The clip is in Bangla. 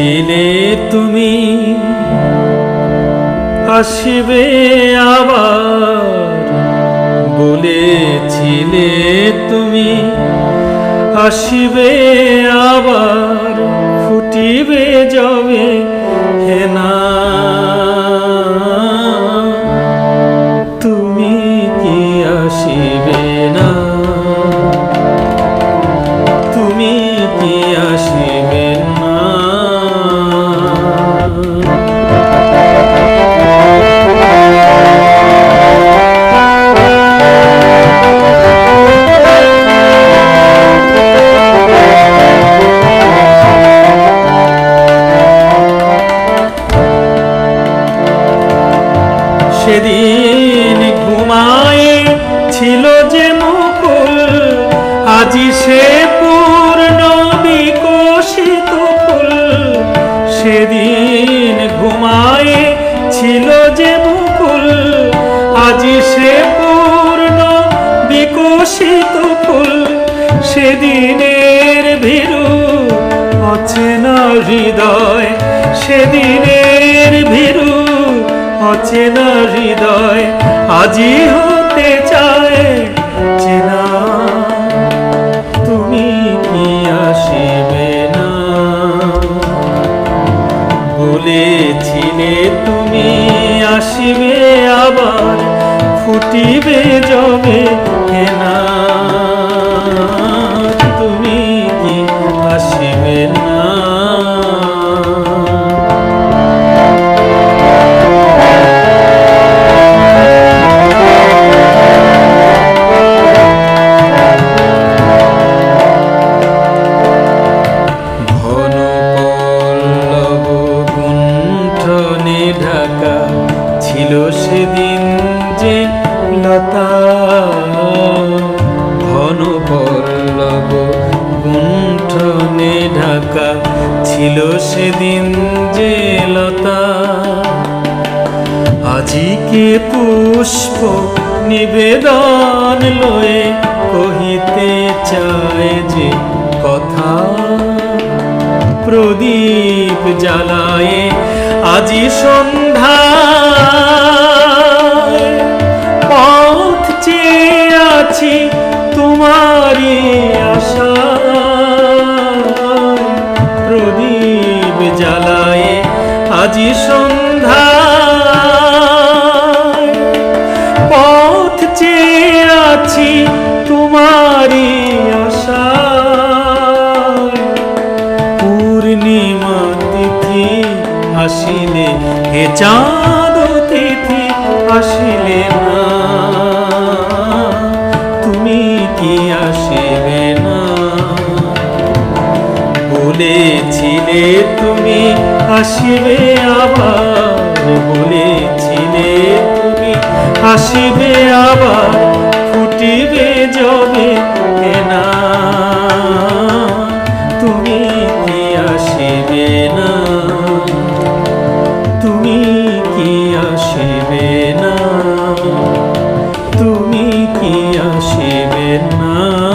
বলেছিলে তুমি আসবে আবার। বলেছিলে তুমি আসবে আবার ফুটিবে যাবে সেদিন ঘুমায় ছিল যে মুকুল, আজি সে পূর্ণ বিকশিত ফুল। সেদিন ঘুমায় ছিল যে মুকুল, আজি সে পূর্ণ বিকশিত ফুল। সেদিনের ভীরু অচেনা হৃদয়, সেদিনের ভীরু অচেনা হৃদয়, আজি হতে চায় চেনা। তুমি কি আসিবে না? বলেছিলে তুমি আসিবে আবার, ফুটিবে জবে কেনা তুমি কি আসিবে না? সেদিন যে লতা ঘন পল্লব গুণ্ঠনে ঢাকা ছিল সেদিন যে লতা। আজিকে পুষ্প নিবেদন লয়ে কহিতে চায় যে কথা। প্রদীপ জ্বালায়ে আজি সন্ধ্যা আসিলে হে চাঁদ তিথি আসিলে না। তুমি কি আসিবে না? বলেছিলে তুমি আসিবে আবার, বলেছিলে তুমি আসিবে আবার, ফুটিবে জবে আসিবেন না।